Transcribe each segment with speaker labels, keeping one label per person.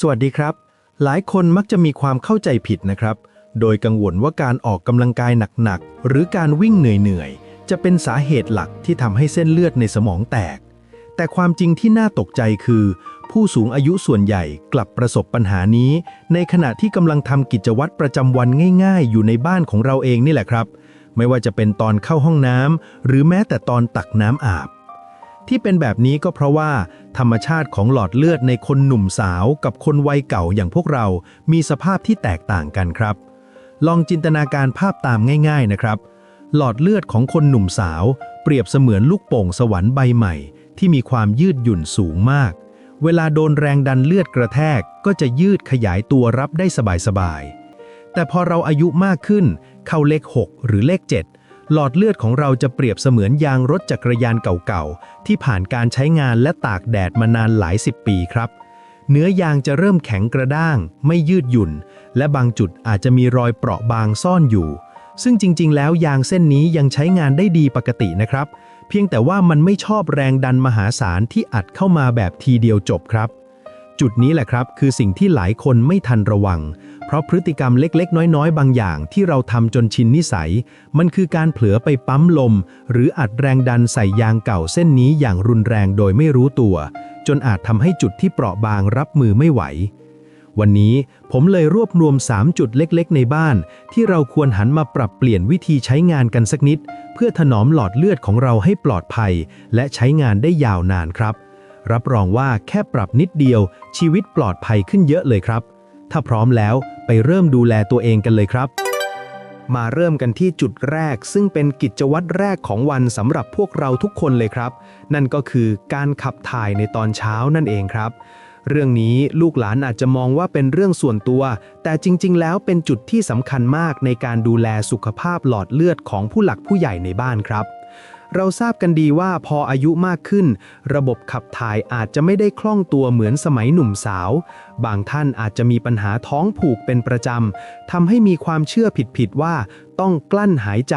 Speaker 1: สวัสดีครับ หลายคนมักจะมีความเข้าใจผิดนะครับ โดยกังวลว่าการออกกำลังกายหนักๆ หรือการวิ่งเหนื่อยๆ จะเป็นสาเหตุหลักที่ทำให้เส้นเลือดในสมองแตก แต่ความจริงที่น่าตกใจคือ ผู้สูงอายุส่วนใหญ่กลับประสบปัญหานี้ ในขณะที่กำลังทำกิจวัตรประจำวันง่าย ๆ อยู่ในบ้านของเราเองนี่แหละครับ ไม่ว่าจะเป็นตอนเข้าห้องน้ำหรือแม้แต่ตอนตักน้ำอาบ ที่เป็นแบบนี้ก็เพราะว่า ธรรมชาติของหลอดเลือดในคนหนุ่มสาวกับคนวัยเก่าอย่างพวกเรา มีสภาพที่แตกต่างกันครับ ลองจินตนาการภาพตามง่าย ๆนะครับ หลอดเลือดของคนหนุ่มสาว เปรียบเสมือนลูกโป่งสวรรค์ใบใหม่ ที่มีความยืดหยุ่นสูงมาก เวลาโดนแรงดันเลือดกระแทกก็จะยืดขยายตัวรับได้สบายๆแต่พอเราอายุมากขึ้น เข้าเลข 6 หรือเลข 7 หลอดเลือดของเราจะเปรียบเสมือนยางรถจักรยานเก่าๆ ที่ผ่านการใช้งานและตากแดดมานานหลายสิบปีครับ เนื้อยางจะเริ่มแข็งกระด้าง ไม่ยืดหยุ่น และบางจุดอาจจะมีรอยเปราะบางซ่อนอยู่ ซึ่งจริงๆ แล้วยางเส้นนี้ยังใช้งานได้ดีปกตินะครับ เพียงแต่ว่ามันไม่ชอบแรงดันมหาศาลที่อัดเข้ามาแบบทีเดียวจบครับ จุดนี้แหละครับ คือสิ่งที่หลายคนไม่ทันระวัง เพราะพฤติกรรมเล็กๆ น้อยๆ บางอย่างที่เราทำจนชินนิสัย มันคือการเผลอไปปั๊มลม หรืออัดแรงดันใส่ยางเก่าเส้นนี้อย่างรุนแรงโดยไม่รู้ตัว จนอาจทำให้จุดที่เปราะบางรับมือไม่ไหว วันนี้ผมเลยรวบรวม 3 จุดเล็กๆ ในบ้าน ที่เราควรหันมาปรับเปลี่ยนวิธีใช้งานกันสักนิด เพื่อถนอมหลอดเลือดของเราให้ปลอดภัย และใช้งานได้ยาวนานครับ รับรองว่าแค่ปรับนิดเดียว ชีวิตปลอดภัยขึ้นเยอะเลยครับ ถ้าพร้อมแล้วไปเริ่มดูแลตัวเองกันเลยครับ มาเริ่มกันที่จุดแรก ซึ่งเป็นกิจวัตรแรกของวันสำหรับพวกเราทุกคนเลยครับ นั่นก็คือการขับถ่ายในตอนเช้านั่นเองครับเรื่องนี้ลูกหลานอาจจะมองว่าเป็นเรื่องส่วนตัว แต่จริง ๆ แล้วเป็นจุดที่สำคัญมากในการดูแลสุขภาพหลอดเลือดของผู้หลักผู้ใหญ่ในบ้านครับ เราทราบกันดีว่าพออายุมากขึ้น ระบบขับถ่ายอาจจะไม่ได้คล่องตัวเหมือนสมัยหนุ่มสาว บางท่านอาจจะมีปัญหาท้องผูกเป็นประจำทำให้มีความเชื่อผิดๆว่า ต้องกลั้นหายใจ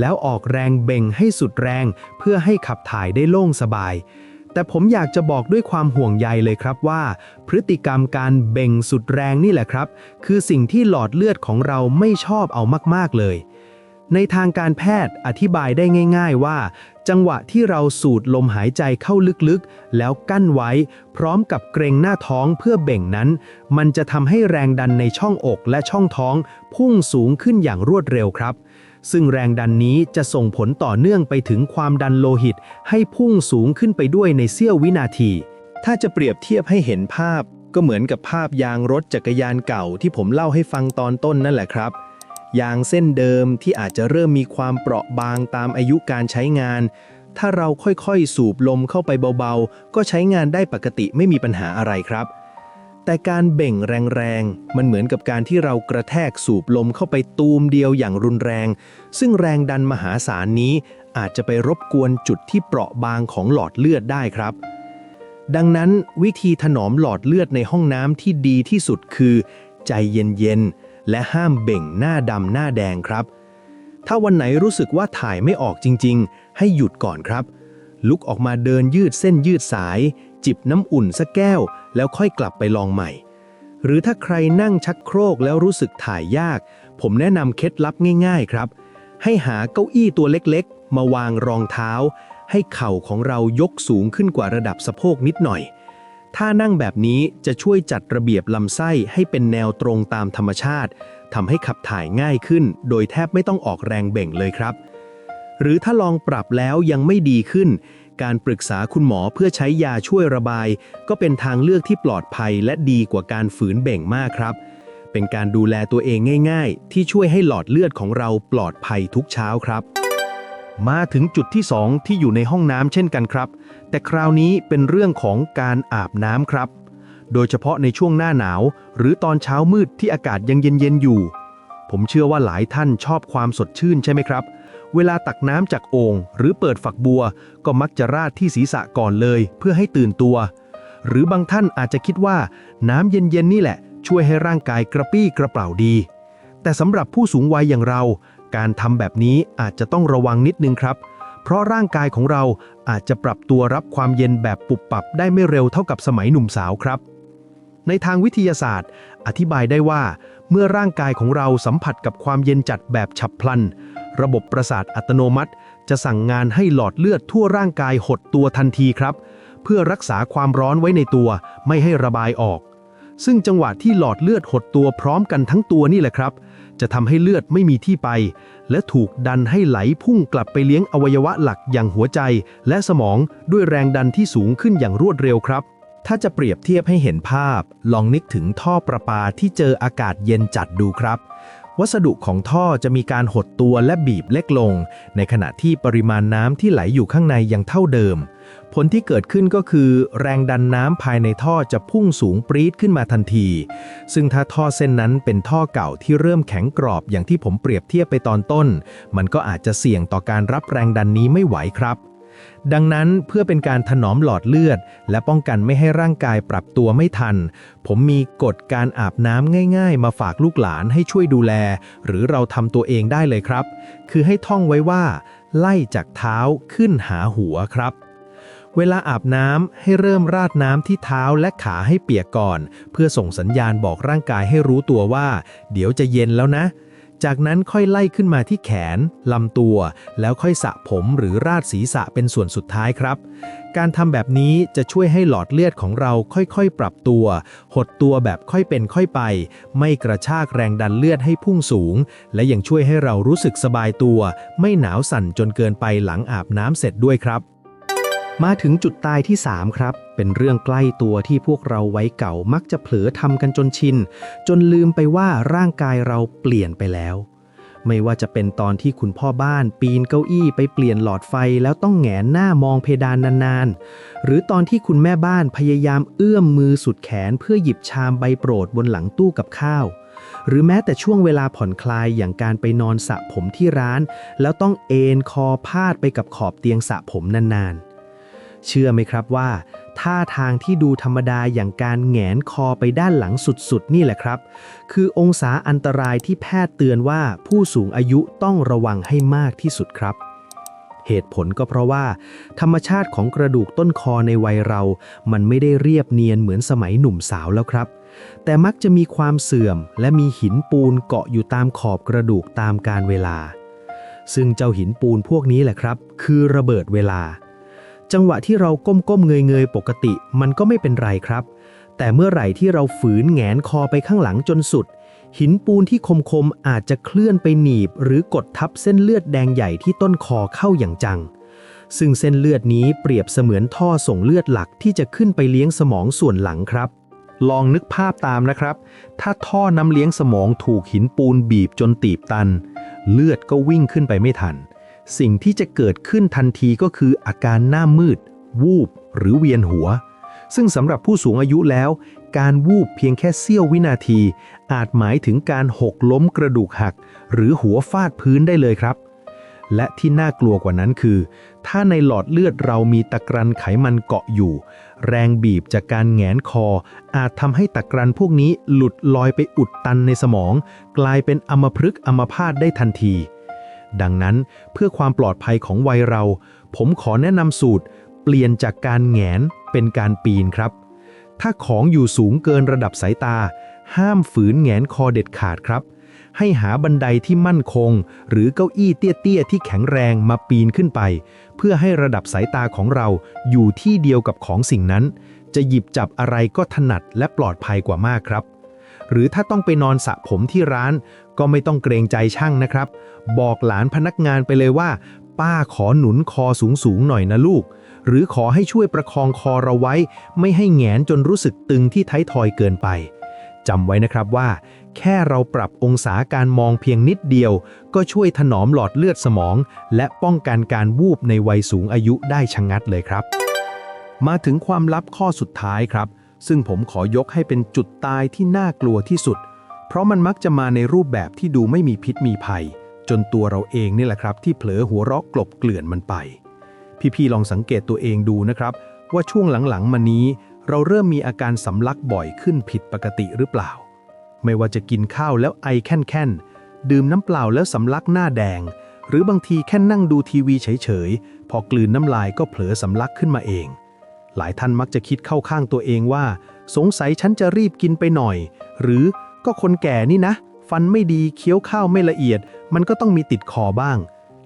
Speaker 1: แล้วออกแรงเบ่งให้สุดแรง เพื่อให้ขับถ่ายได้โล่งสบาย แต่ผมอยากจะบอกด้วยความห่วงใยเลยครับว่า พฤติกรรมการเบ่งสุดแรงนี่แหละครับ คือสิ่งที่หลอดเลือดของเราไม่ชอบเอามากๆเลย ในทางการแพทย์อธิบายได้ง่าย ๆว่า จังหวะที่เราสูดลมหายใจเข้าลึกๆ แล้วกั้นไว้ พร้อมกับเกรงหน้าท้องเพื่อเบ่งนั้น มันจะทำให้แรงดันในช่องอกและช่องท้อง พุ่งสูงขึ้นอย่างรวดเร็วครับ ซึ่งแรงดันนี้จะส่งผลต่อเนื่องไปถึงความดันโลหิต ให้พุ่งสูงขึ้นไปด้วยในเสี้ยววินาที ถ้าจะเปรียบเทียบให้เห็นภาพ ก็เหมือนกับภาพยางรถจักรยานเก่าที่ผมเล่าให้ฟังตอนต้นนั่นแหละครับ ยางเส้นเดิมที่อาจจะเริ่มมีความเปราะบางตามอายุการใช้งาน ถ้าเราค่อยๆ สูบลมเข้าไปเบาๆ ก็ใช้งานได้ปกติไม่มีปัญหาอะไรครับ แต่การเบ่งแรงๆ มันเหมือนกับการที่เรากระแทกสูบลมเข้าไปตูมเดียวอย่างรุนแรง ซึ่งแรงดันมหาศาลนี้อาจจะไปรบกวนจุดที่เปราะบางของหลอดเลือดได้ครับ ดังนั้นวิธีถนอมหลอดเลือดในห้องน้ำที่ดีที่สุดคือ ใจเย็นๆ และห้ามเบ่งหน้าดำหน้าแดงครับ ถ้าวันไหนรู้สึกว่าถ่ายไม่ออกจริง ๆ ให้หยุดก่อนครับ ลุกออกมาเดินยืดเส้นยืดสาย จิบน้ำอุ่นสักแก้ว แล้วค่อยกลับไปลองใหม่ หรือถ้าใครนั่งชักโครกแล้วรู้สึกถ่ายยาก ผมแนะนำเคล็ดลับง่าย ๆ ครับ ให้หาเก้าอี้ตัวเล็กๆ มาวางรองเท้า ให้เข่าของเรายกสูงขึ้นกว่าระดับสะโพกนิดหน่อย ถ้านั่งแบบนี้จะช่วยจัดระเบียบลำไส้ให้เป็นแนวตรงตามธรรมชาติทำให้ขับถ่ายง่ายขึ้น โดยแทบไม่ต้องออกแรงเบ่งเลยครับ หรือถ้าลองปรับแล้วยังไม่ดีขึ้น การปรึกษาคุณหมอเพื่อใช้ยาช่วยระบาย ก็เป็นทางเลือกที่ปลอดภัยและดีกว่าการฝืนเบ่งมากครับ เป็นการดูแลตัวเองง่าย ๆ ที่ช่วยให้หลอดเลือดของเราปลอดภัยทุกเช้าครับ มาถึงจุดที่2ที่อยู่ในห้องน้ำเช่นกันครับ แต่คราวนี้เป็นเรื่องของการอาบน้ำครับ โดยเฉพาะในช่วงหน้าหนาว หรือตอนเช้ามืดที่อากาศยังเย็นๆอยู่ ผมเชื่อว่าหลายท่านชอบความสดชื่นใช่ไหมครับ เวลาตักน้ำจากโอ่งหรือเปิดฝักบัว ก็มักจะราดที่ศีรษะก่อนเลย เพื่อให้ตื่นตัว หรือบางท่านอาจจะคิดว่า น้ำเย็นๆนี่แหละ ช่วยให้ร่างกายกระปี้กระเป๋าดี แต่สำหรับผู้สูงวัยอย่างเรา การทำแบบนี้อาจจะต้องระวังนิดนึงครับ เพราะร่างกายของเราอาจจะปรับตัวรับความเย็นแบบปุบปับได้ไม่เร็วเท่ากับสมัยหนุ่มสาวครับ ในทางวิทยาศาสตร์ อธิบายได้ว่า เมื่อร่างกายของเราสัมผัสกับความเย็นจัดแบบฉับพลัน ระบบประสาทอัตโนมัติ จะสั่งงานให้หลอดเลือดทั่วร่างกายหดตัวทันทีครับ เพื่อรักษาความร้อนไว้ในตัว ไม่ให้ระบายออก ซึ่งจังหวะที่หลอดเลือดหดตัวพร้อมกันทั้งตัวนี่แหละครับ จะทำให้เลือดไม่มีที่ไป และถูกดันให้ไหลพุ่งกลับไปเลี้ยงอวัยวะหลักอย่างหัวใจ และสมองด้วยแรงดันที่สูงขึ้นอย่างรวดเร็วครับ ถ้าจะเปรียบเทียบให้เห็นภาพ ลองนึกถึงท่อประปาที่เจออากาศเย็นจัดดูครับ วัสดุของท่อจะมีการหดตัวและบีบเล็กลง ในขณะที่ปริมาณน้ำที่ไหลอยู่ข้างในยังเท่าเดิม ผลที่เกิดขึ้นก็คือ แรงดันน้ำภายในท่อจะพุ่งสูงปรี๊ดขึ้นมาทันที ซึ่งถ้าท่อเส้นนั้นเป็นท่อเก่าที่เริ่มแข็งกรอบอย่างที่ผมเปรียบเทียบไปตอนต้น มันก็อาจจะเสี่ยงต่อการรับแรงดันนี้ไม่ไหวครับดังนั้นเพื่อเป็นการถนอมหลอดเลือด และป้องกันไม่ให้ร่างกายปรับตัวไม่ทัน ผมมีกฎการอาบน้ำง่ายๆ มาฝากลูกหลานให้ช่วยดูแล หรือเราทำตัวเองได้เลยครับ คือให้ท่องไว้ว่า ไล่จากเท้าขึ้นหาหัวครับ เวลาอาบน้ำให้เริ่มราดน้ำที่เท้าและขาให้เปียกก่อน เพื่อส่งสัญญาณบอกร่างกายให้รู้ตัวว่า เดี๋ยวจะเย็นแล้วนะ จากนั้นค่อยไล่ขึ้นมาที่แขนลำตัว แล้วค่อยสระผมหรือราดศีรษะเป็นส่วนสุดท้ายครับ การทำแบบนี้จะช่วยให้หลอดเลือดของเราค่อยๆ ปรับตัว หดตัวแบบค่อยเป็นค่อยไป ไม่กระชากแรงดันเลือดให้พุ่งสูง และยังช่วยให้เรารู้สึกสบายตัว ไม่หนาวสั่นจนเกินไปหลังอาบน้ำเสร็จด้วยครับ มาถึงจุดตายที่ 3 ครับ เป็นเรื่องใกล้ตัวที่พวกเราไว้เก่ามักจะเผลอทำกันจนชิน จนลืมไปว่าร่างกายเราเปลี่ยนไปแล้ว ไม่ว่าจะเป็นตอนที่คุณพ่อบ้านปีนเก้าอี้ไปเปลี่ยนหลอดไฟแล้วต้องแหงนหน้ามองเพดานนานๆ หรือตอนที่คุณแม่บ้านพยายามเอื้อมมือสุดแขนเพื่อหยิบชามใบโปรดบนหลังตู้กับข้าว หรือแม้แต่ช่วงเวลาผ่อนคลายอย่างการไปนอนสระผมที่ร้าน แล้วต้องเอนคอพาดไปกับขอบเตียงสระผมนานๆ เชื่อไหมครับว่า ท่าทางที่ดูธรรมดาอย่างการแหงนคอไปด้านหลังสุดๆ นี่แหละครับ คือองศาอันตรายที่แพทย์เตือนว่าผู้สูงอายุต้องระวังให้มากที่สุดครับ เหตุผลก็เพราะว่า ธรรมชาติของกระดูกต้นคอในวัยเรา มันไม่ได้เรียบเนียนเหมือนสมัยหนุ่มสาวแล้วครับแต่มักจะมีความเสื่อมและมีหินปูนเกาะอยู่ตามขอบกระดูกตามกาลเวลา ซึ่งเจ้าหินปูนพวกนี้แหละครับ คือระเบิดเวลา จังหวะที่เราก้มๆเงยๆปกติ มันก็ไม่เป็นไรครับ แต่เมื่อไหร่ที่เราฝืนแงนคอไปข้างหลังจนสุด หินปูนที่คมๆอาจจะเคลื่อนไปหนีบ หรือกดทับเส้นเลือดแดงใหญ่ที่ต้นคอเข้าอย่างจัง ซึ่งเส้นเลือดนี้เปรียบเสมือนท่อส่งเลือดหลักที่จะขึ้นไปเลี้ยงสมองส่วนหลังครับลองนึกภาพตามนะครับ ถ้าท่อน้ำเลี้ยงสมองถูกหินปูนบีบจนตีบตัน เลือดก็วิ่งขึ้นไปไม่ทัน สิ่งที่จะเกิดขึ้นทันทีก็คืออาการหน้ามืด วูบ หรือเวียนหัว ซึ่งสำหรับผู้สูงอายุแล้ว การวูบเพียงแค่เสี้ยววินาที อาจหมายถึงการหกล้มกระดูกหัก หรือหัวฟาดพื้นได้เลยครับ และที่น่ากลัวกว่านั้นคือ ถ้าในหลอดเลือดเรามีตะกรันไขมันเกาะอยู่ แรงบีบจากการแงนคอ อาจทำให้ตะกรันพวกนี้หลุดลอยไปอุดตันในสมอง กลายเป็นอัมพฤกษ์อัมพาตได้ทันที ดังนั้นเพื่อความปลอดภัยของวัยเรา ผมขอแนะนำสูตร เปลี่ยนจากการแงนเป็นการปีนครับ ถ้าของอยู่สูงเกินระดับสายตา ห้ามฝืนแงนคอเด็ดขาดครับ ให้หาบันไดที่มั่นคง หรือเก้าอี้เตี้ยๆที่แข็งแรงมาปีนขึ้นไป เพื่อให้ระดับสายตาของเราอยู่ที่เดียวกับของสิ่งนั้น จะหยิบจับอะไรก็ถนัดและปลอดภัยกว่ามากครับหรือถ้าต้องไปนอนสระผมที่ร้าน ก็ไม่ต้องเกรงใจช่างนะครับ บอกหลานพนักงานไปเลยว่า ป้าขอหนุนคอสูงๆหน่อยนะลูก หรือขอให้ช่วยประคองคอเราไว้ ไม่ให้แงนจนรู้สึกตึงที่ท้ายทอยเกินไปจำไว้นะครับว่า แค่เราปรับองศาการมองเพียงนิดเดียว ก็ช่วยถนอมหลอดเลือดสมอง และป้องกันการวูบในวัยสูงอายุได้ชะงงัดเลยครับ มาถึงความลับข้อสุดท้ายครับ ซึ่งผมขอยกให้เป็นจุดตายที่น่ากลัวที่สุด เพราะมันมักจะมาในรูปแบบที่ดูไม่มีพิษมีภัย จนตัวเราเองนี่แหละครับ ที่เผลอหัวเราะกลบเกลื่อนมันไป พี่ๆลองสังเกตตัวเองดูนะครับ ว่าช่วงหลังๆมานี้ เราเริ่มมีอาการสำลักบ่อยขึ้นผิดปกติหรือเปล่า ไม่ว่าจะกินข้าวแล้วไอแค่นๆดื่มน้ำเปล่าแล้วสำลักหน้าแดง หรือบางทีแค่นั่งดูทีวีเฉยๆพอกลืนน้ำลายก็เผลอสำลักขึ้นมาเอง หลายท่านมักจะคิดเข้าข้างตัวเองว่า สงสัยฉันจะรีบกินไปหน่อย หรือ ก็คนแก่นี่นะ ฟันไม่ดีเคี้ยวข้าวไม่ละเอียด มันก็ต้องมีติดคอบ้าง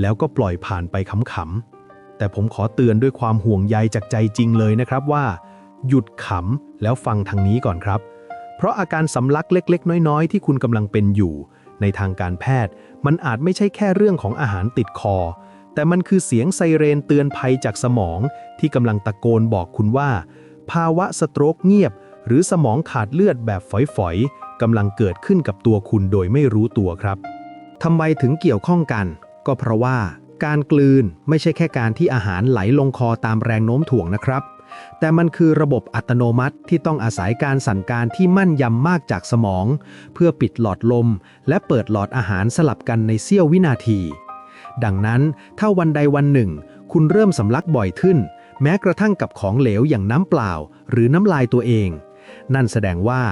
Speaker 1: แล้วก็ปล่อยผ่านไปขำๆแต่ผมขอเตือนด้วยความห่วงใยจากใจจริงเลยนะครับว่า หยุดขำแล้วฟังทางนี้ก่อนครับ เพราะอาการสำลักเล็ก ๆ น้อยๆ ที่คุณกำลังเป็นอยู่ ในทางการแพทย์ มันอาจไม่ใช่แค่เรื่องของอาหารติดคอ แต่มันคือเสียงไซเรนเตือนภัยจากสมอง ที่กำลังตะโกนบอกคุณว่า ภาวะสโตรกเงียบ หรือสมองขาดเลือดแบบฝอยๆ กำลังเกิดขึ้นกับตัวคุณโดยไม่รู้ตัวครับทำไมถึงเกี่ยวข้องกัน ก็เพราะว่า การกลืนไม่ใช่แค่การที่อาหารไหลลงคอตามแรงโน้มถ่วงนะครับ แต่มันคือระบบอัตโนมัติที่ต้องอาศัยการสั่งการที่มั่นยำมากจากสมอง เพื่อปิดหลอดลม และเปิดหลอดอาหารสลับกันในเสี้ยววินาที ดังนั้นถ้าวันใดวันหนึ่ง คุณเริ่มสำลักบ่อยขึ้น แม้กระทั่งกับของเหลวอย่างน้ำเปล่า หรือน้ำลายตัวเอง นั่นแสดงว่า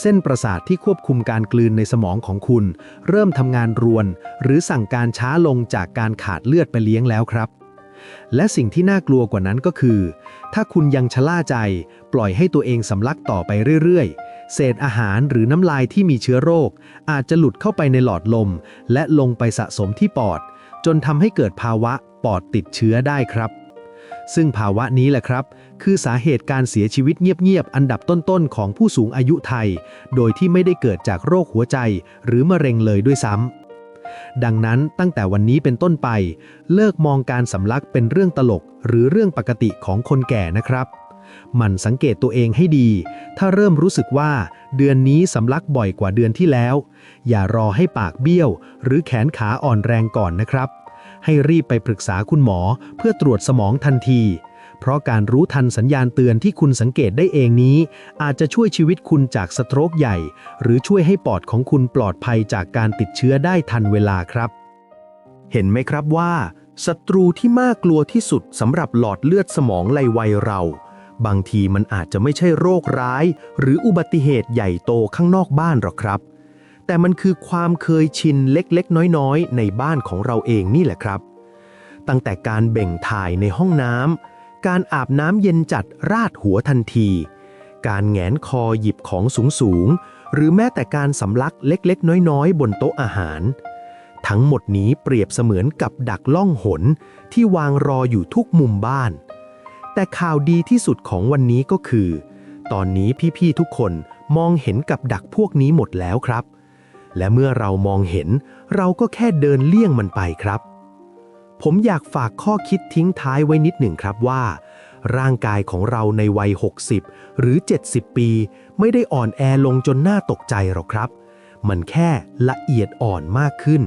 Speaker 1: เส้นประสาทที่ควบคุมการกลืนในสมองของคุณ เริ่มทำงานรวน หรือสั่งการช้าลงจากการขาดเลือดไปเลี้ยงแล้วครับ และสิ่งที่น่ากลัวกว่านั้นก็คือ ถ้าคุณยังชะล่าใจ ปล่อยให้ตัวเองสำลักต่อไปเรื่อยๆ เศษอาหารหรือน้ำลายที่มีเชื้อโรค อาจจะหลุดเข้าไปในหลอดลม และลงไปสะสมที่ปอด จนทำให้เกิดภาวะปอดติดเชื้อได้ครับ ซึ่งภาวะนี้แหละครับ คือสาเหตุการเสียชีวิตเงียบๆ อันดับต้นๆ ของผู้สูงอายุไทย โดยที่ไม่ได้เกิดจากโรคหัวใจ หรือมะเร็งเลยด้วยซ้ำ ดังนั้นตั้งแต่วันนี้เป็นต้นไป เลิกมองการสำลักเป็นเรื่องตลก หรือเรื่องปกติของคนแก่นะครับมันสังเกตตัวเองให้ดี ถ้าเริ่มรู้สึกว่าเดือนนี้สำลักบ่อยกว่าเดือนที่แล้ว อย่ารอให้ปากเบี้ยว หรือแขนขาอ่อนแรงก่อนนะครับ ให้รีบไปปรึกษาคุณหมอเพื่อตรวจสมองทันที เพราะการรู้ทันสัญญาณเตือนที่คุณสังเกตได้เองนี้ อาจจะช่วยชีวิตคุณจากสโตรกใหญ่ หรือช่วยให้ปอดของคุณปลอดภัยจากการติดเชื้อได้ทันเวลาครับ เห็นไหมครับว่าศัตรูที่มากกลัวที่สุดสำหรับหลอดเลือดสมองในวัยเรา บางทีมันอาจจะไม่ใช่โรคร้าย หรืออุบัติเหตุใหญ่โตข้างนอกบ้านหรอกครับ แต่มันคือความเคยชินเล็กๆ น้อยๆ ในบ้านของเราเองนี่แหละครับ ตั้งแต่การเบ่งถ่ายในห้องน้ำการอาบน้ำเย็นจัดราดหัวทันที การแงนคอหยิบของสูงๆ หรือแม้แต่การสำลักเล็กๆ น้อยๆ บนโต๊ะอาหาร ทั้งหมดนี้เปรียบเสมือนกับดักล่องหนที่วางรออยู่ทุกมุมบ้าน แต่ข่าวดีที่สุดของวันนี้ก็คือ ตอนนี้พี่ๆทุกคนมองเห็นกับดักพวกนี้หมดแล้วครับ และเมื่อเรามองเห็น เราก็แค่เดินเลี่ยงมันไปครับ ผมอยากฝากข้อคิดทิ้งท้ายไว้นิดหนึ่งครับว่า ร่างกายของเราในวัย 60 หรือ 70 ปี ไม่ได้อ่อนแอลงจนน่าตกใจหรอกครับ มันแค่ละเอียดอ่อนมากขึ้น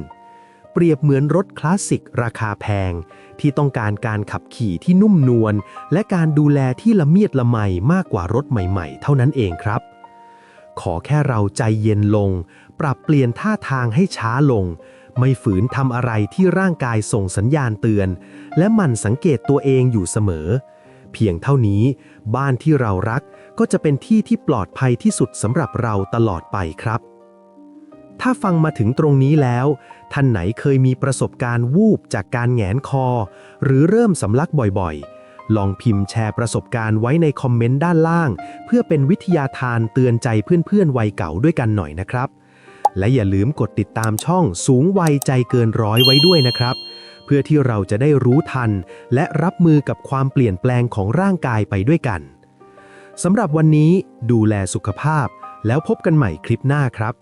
Speaker 1: เปรียบเหมือนรถคลาสสิกราคาแพง ที่ต้องการการขับขี่ที่นุ่มนวลและการดูแลที่ละเมียดละไมมากกว่ารถใหม่ ๆ เท่านั้นเองครับ ขอแค่เราใจเย็นลง ปรับเปลี่ยนท่าทางให้ช้าลง ไม่ฝืนทำอะไรที่ร่างกายส่งสัญญาณเตือน และมันสังเกตตัวเองอยู่เสมอ เพียงเท่านี้บ้านที่เรารักก็จะเป็นที่ที่ปลอดภัยที่สุดสำหรับเราตลอดไปครับ ถ้าฟังมาถึงตรงนี้แล้ว ท่านไหนเคยมีประสบการณ์วูบจากการแหงนคอ หรือเริ่มสำลักบ่อยๆ ลองพิมพ์แชร์ประสบการณ์ไว้ในคอมเมนต์ด้านล่าง เพื่อเป็นวิทยาทานเตือนใจเพื่อนๆวัยเก่าด้วยกันหน่อยนะครับ และอย่าลืมกดติดตามช่องสูงวัยใจเกินร้อยไว้ด้วยนะครับ เพื่อที่เราจะได้รู้ทัน และรับมือกับความเปลี่ยนแปลงของร่างกายไปด้วยกันสำหรับวันนี้ดูแลสุขภาพ แล้วพบกันใหม่คลิปหน้าครับ